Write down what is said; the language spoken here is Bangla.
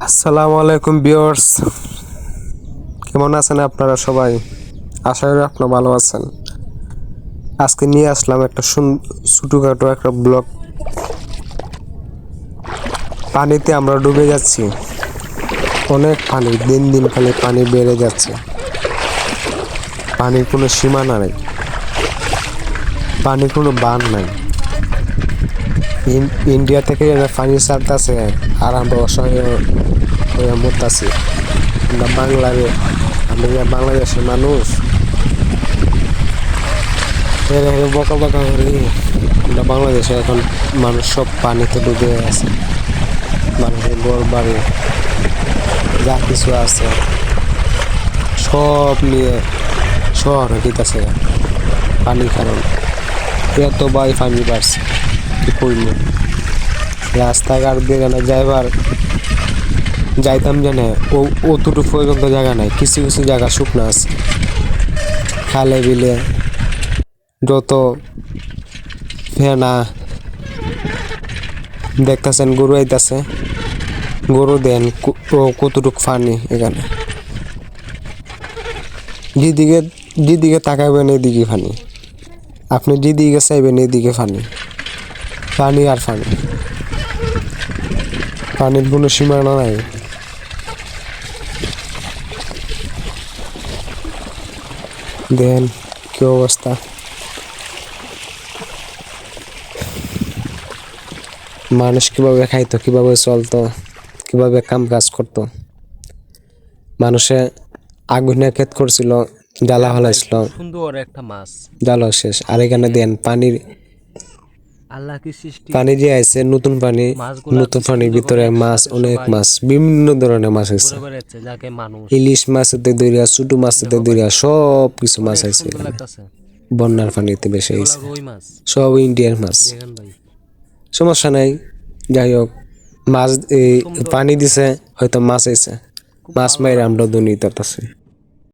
আসসালামু আলাইকুম বিয়ার্স কেমন আছেন আপনারা সবাই? আশা করি আপনারা ভালো আছেন। আজকে নিয়ে আসলাম একটা ছোটখাটো একটা ব্লগ। পানিতে আমরা ডুবে যাচ্ছি। অনেক পানি, দিন দিন খালি পানি বেড়ে যাচ্ছে। পানির কোনো সীমানা নেই। পানির কোনো বান নাই। ইন্ডিয়া থেকে পানি ছাড়তেছে আর আমরা অসহায় হয়ে মরতাছি। আমরা বাংলারে, আমরা বাংলাদেশের মানুষ বকা বকা করি আমরা বাংলাদেশে এখন মানুষ সব পানিতে ডুবে আছে। মানুষের ঘর বাড়ি, যা কিছু আছে, সব নিয়ে শহর দিতেছে। পানির কারণ এত বাই পানি বাড়ছে। কি করব? রাস্তাঘাট দিয়ে না যাইবার, যাইতাম জানে, ও অতটুকু পর্যন্ত জায়গা নাই, কিছু কিছু জায়গা শুকনো আছে। খালে বিলে যত ফেনা দেখতেছেন, গরু আইতাছে, গরু দেন ও কতটুকু পানি এখানে। যেদিকে যেদিকে তাকাবেন এদিকে ফানি। আপনি যেদিকে চাইবেন এদিকে পানি পানি আর পানি পানির কোনো সীমানা নাই। দেন কি অবস্থা? মানুষ কীভাবে খাইতো কীভাবে চলতো কীভাবে কাম কাজ করতো? মানুষে আগুনে ক্ষেত করছিল জ্বালা হলাইছিল সুন্দর একটা মাছ। জ্বালা শেষ। আর এখানে দেন পানির পানি যে আছে নতুন পানি নতুন পানির ভিতরে মাছ অনেক মাছ বিভিন্ন ধরনের মাছ আছে ইলিশ মাছ হতে দইরা ছোট মাছ হতে দইরা সব কিছু মাছ আছে বন্যার পানিতে বেশি মাছ। সব ইন্ডিয়ান মাছ। সমস্যা নাই যাই হোক মাছ পানি দিছে হয়তো মাছ আইছে। মাছ মাইরে আমরা দুর্নীতি করতেছি।